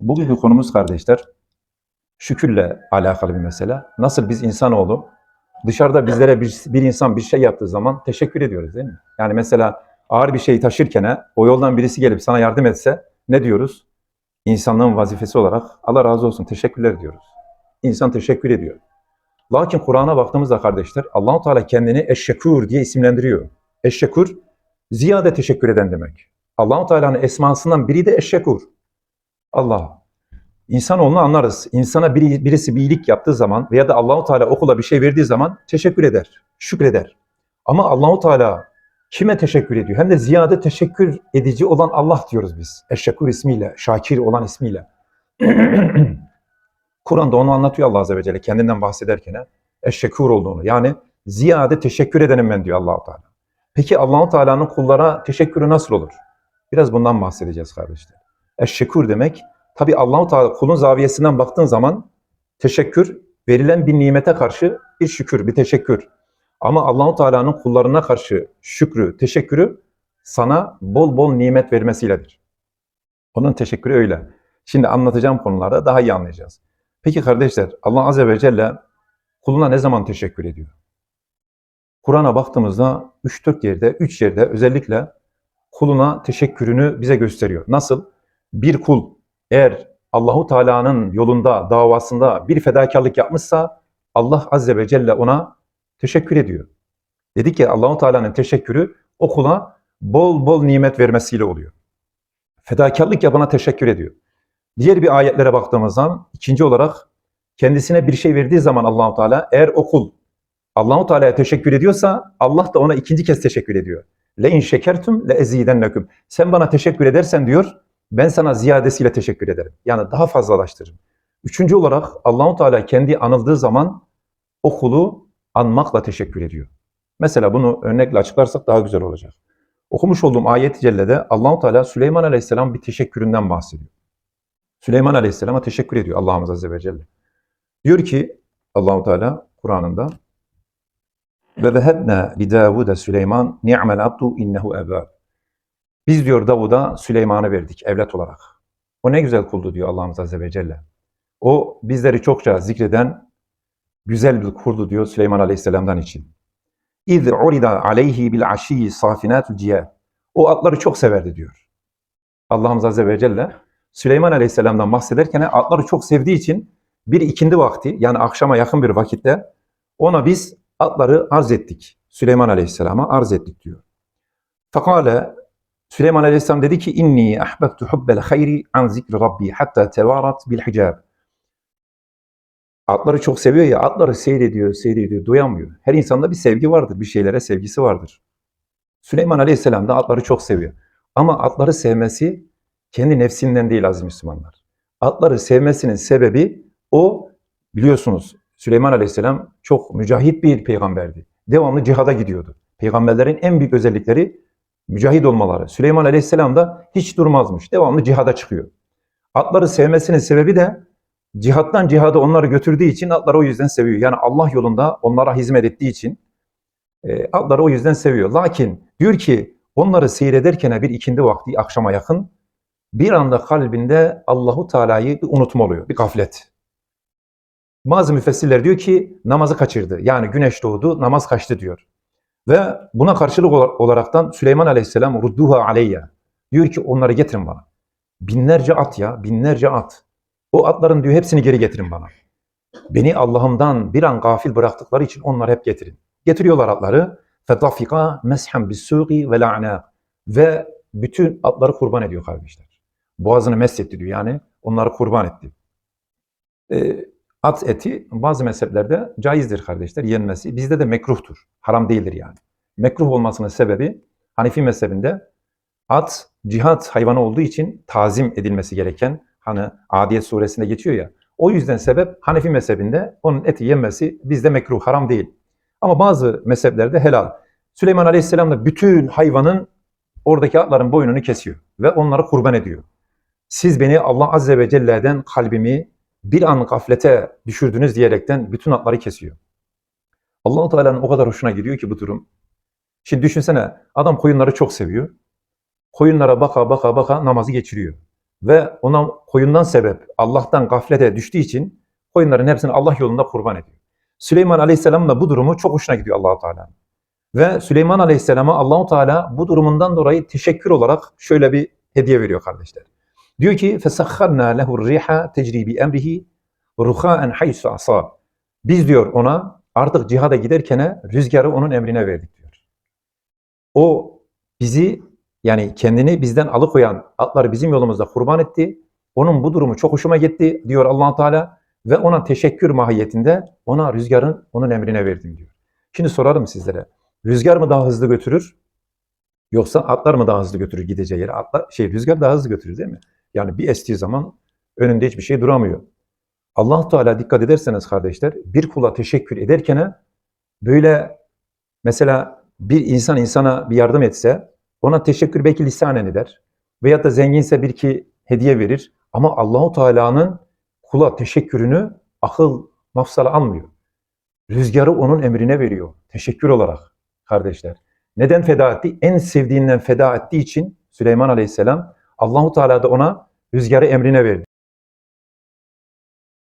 Bugünkü konumuz kardeşler, şükürle alakalı bir mesele. Nasıl biz insanoğlu dışarıda bizlere bir, bir insan bir şey yaptığı zaman teşekkür ediyoruz değil mi? Yani mesela ağır bir şeyi taşırken o yoldan birisi gelip sana yardım etse ne diyoruz? İnsanlığın vazifesi olarak Allah razı olsun teşekkürler diyoruz. İnsan teşekkür ediyor. Lakin Kur'an'a baktığımızda kardeşler Allahu Teala kendini eşşekur diye isimlendiriyor. Eşşekur ziyade teşekkür eden demek. Allahu Teala'nın esmasından biri de eşşekur. Allah. İnsanoğlunu anlarız. İnsana biri, birisi bir iyilik yaptığı zaman veya da Allahu Teala okula bir şey verdiği zaman teşekkür eder, şükreder. Ama Allahu Teala kime teşekkür ediyor? Hem de ziyade teşekkür edici olan Allah diyoruz biz. Eşşekur ismiyle, şakir olan ismiyle. Kur'an'da onu anlatıyor Allah Azze ve Celle kendinden bahsederken. Eşşekur olduğunu. Yani ziyade teşekkür edenim ben diyor Allahu Teala. Peki Allahu Teala'nın kullara teşekkürü nasıl olur? Biraz bundan bahsedeceğiz kardeşler. Eşşekur demek tabi Allahu Teala kulun zaviyesinden baktığın zaman teşekkür verilen bir nimete karşı bir şükür, bir teşekkür. Ama Allahu Teala'nın kullarına karşı şükrü, teşekkürü sana bol bol nimet vermesiyledir. Onun teşekkürü öyle. Şimdi anlatacağım konularda daha iyi anlayacağız. Peki kardeşler Allah Azze ve Celle kuluna ne zaman teşekkür ediyor? Kur'an'a baktığımızda 3-4 yerde, 3 yerde özellikle kuluna teşekkürünü bize gösteriyor. Nasıl? Bir kul eğer Allahu Teala'nın yolunda, davasında bir fedakarlık yapmışsa Allah Azze ve Celle ona teşekkür ediyor. Dedi ki Allahu Teala'nın teşekkürü o kula bol bol nimet vermesiyle oluyor. Fedakarlık yapana teşekkür ediyor. Diğer bir ayetlere baktığımızda ikinci olarak kendisine bir şey verdiği zaman Allahu Teala eğer o kul Allahu Teala'ya teşekkür ediyorsa Allah da ona ikinci kez teşekkür ediyor. Le in şekertum le ezidenlekum. Sen bana teşekkür edersen diyor ben sana ziyadesiyle teşekkür ederim. Yani daha fazlalaştırırım. Üçüncü olarak Allahu Teala kendi anıldığı zaman o kulu anmakla teşekkür ediyor. Mesela bunu örnekle açıklarsak daha güzel olacak. Okumuş olduğum ayet-i cellede Allahu Teala Süleyman Aleyhisselam bir teşekküründen bahsediyor. Süleyman Aleyhisselam'a teşekkür ediyor Allah'ımız Azze ve Celle. Diyor ki Allahu Teala Kur'an'ında ve vehebna li Davuda Süleyman ni'mel abdu innehu evvab. Biz diyor Davud'a Süleyman'ı verdik evlat olarak. O ne güzel kuldu diyor Allah'ımız Azze ve Celle. O bizleri çokça zikreden güzel bir kuldu diyor Süleyman Aleyhisselam'dan için. İz urida aleyhi bil aşiyyi safinatul ciyad. O atları çok severdi diyor. Allah'ımız Azze ve Celle Süleyman Aleyhisselam'dan bahsederken atları çok sevdiği için bir ikindi vakti yani akşama yakın bir vakitte ona biz atları arz ettik. Süleyman Aleyhisselam'a arz ettik diyor. Fakale Süleyman Aleyhisselam dedi ki inni ahbabtu hubbel hayri an zikri rabbi hatta tevarat bil hicab. Atları çok seviyor ya, atları seyrediyor, seyrediyor, doyamıyor. Her insanda bir sevgi vardır, bir şeylere sevgisi vardır. Süleyman Aleyhisselam da atları çok seviyor. Ama atları sevmesi kendi nefsinden değil aziz Müslümanlar. Atları sevmesinin sebebi o biliyorsunuz Süleyman Aleyhisselam çok mücahit bir peygamberdi. Devamlı cihada gidiyordu. Peygamberlerin en büyük özellikleri mücahit olmaları. Süleyman Aleyhisselam da hiç durmazmış. Devamlı cihada çıkıyor. Atları sevmesinin sebebi de cihattan cihada onları götürdüğü için atları o yüzden seviyor. Yani Allah yolunda onlara hizmet ettiği için e, atları o yüzden seviyor. Lakin diyor ki onları seyrederken bir ikindi vakti akşama yakın bir anda kalbinde Allahu Teala'yı bir unutma oluyor, bir gaflet. Bazı müfessirler diyor ki namazı kaçırdı. Yani güneş doğdu, namaz kaçtı diyor. Ve buna karşılık olaraktan Süleyman Aleyhisselam rudduha aleyye. Diyor ki onları getirin bana. Binlerce at ya, binlerce at. O atların diyor hepsini geri getirin bana. Beni Allah'ımdan bir an gafil bıraktıkları için onları hep getirin. Getiriyorlar atları. Meshem bis-suqi ve la'na. Ve bütün atları kurban ediyor kardeşler. Boğazını meshetti diyor yani. Onları kurban etti. Ee, at eti bazı mezheplerde caizdir kardeşler yenmesi. Bizde de mekruhtur. Haram değildir yani. Mekruh olmasının sebebi Hanefi mezhebinde at cihat hayvanı olduğu için tazim edilmesi gereken hani Adiyet suresinde geçiyor ya. O yüzden sebep Hanefi mezhebinde onun eti yenmesi bizde mekruh, haram değil. Ama bazı mezheplerde helal. Süleyman Aleyhisselam da bütün hayvanın oradaki atların boynunu kesiyor ve onları kurban ediyor. Siz beni Allah Azze ve Celle'den kalbimi bir an gaflete düşürdünüz diyerekten bütün atları kesiyor. Allahu Teala'nın o kadar hoşuna gidiyor ki bu durum. Şimdi düşünsene adam koyunları çok seviyor. Koyunlara baka baka baka namazı geçiriyor. ve ona koyundan sebep Allah'tan gaflete düştüğü için koyunların hepsini Allah yolunda kurban ediyor. Süleyman Aleyhisselam da bu durumu çok hoşuna gidiyor Allahu Teala. Ve Süleyman Aleyhisselam'a Allahu Teala bu durumundan dolayı teşekkür olarak şöyle bir hediye veriyor kardeşler. Diyor ki فَسَخَّرْنَا لَهُ الرِّيحَ تَجْرِي بِأَمْرِهِ رُخَاءً حَيْسُ عَصَى Biz diyor ona artık cihada giderken rüzgarı onun emrine verdik diyor. O bizi yani kendini bizden alıkoyan atları bizim yolumuzda kurban etti. Onun bu durumu çok hoşuma gitti diyor allah Teala ve ona teşekkür mahiyetinde ona rüzgarın onun emrine verdim diyor. Şimdi sorarım sizlere. Rüzgar mı daha hızlı götürür? Yoksa atlar mı daha hızlı götürür gideceği yere? Atlar, şey rüzgar daha hızlı götürür değil mi? Yani bir estiği zaman önünde hiçbir şey duramıyor. allah Teala dikkat ederseniz kardeşler bir kula teşekkür ederken böyle mesela bir insan insana bir yardım etse ona teşekkür belki lisanen eder. Veyahut da zenginse bir iki hediye verir. Ama Allahu Teala'nın kula teşekkürünü akıl mafsala almıyor. Rüzgarı onun emrine veriyor. Teşekkür olarak kardeşler. Neden feda etti? En sevdiğinden feda ettiği için Süleyman Aleyhisselam Allahu Teala da ona rüzgarı emrine verdi.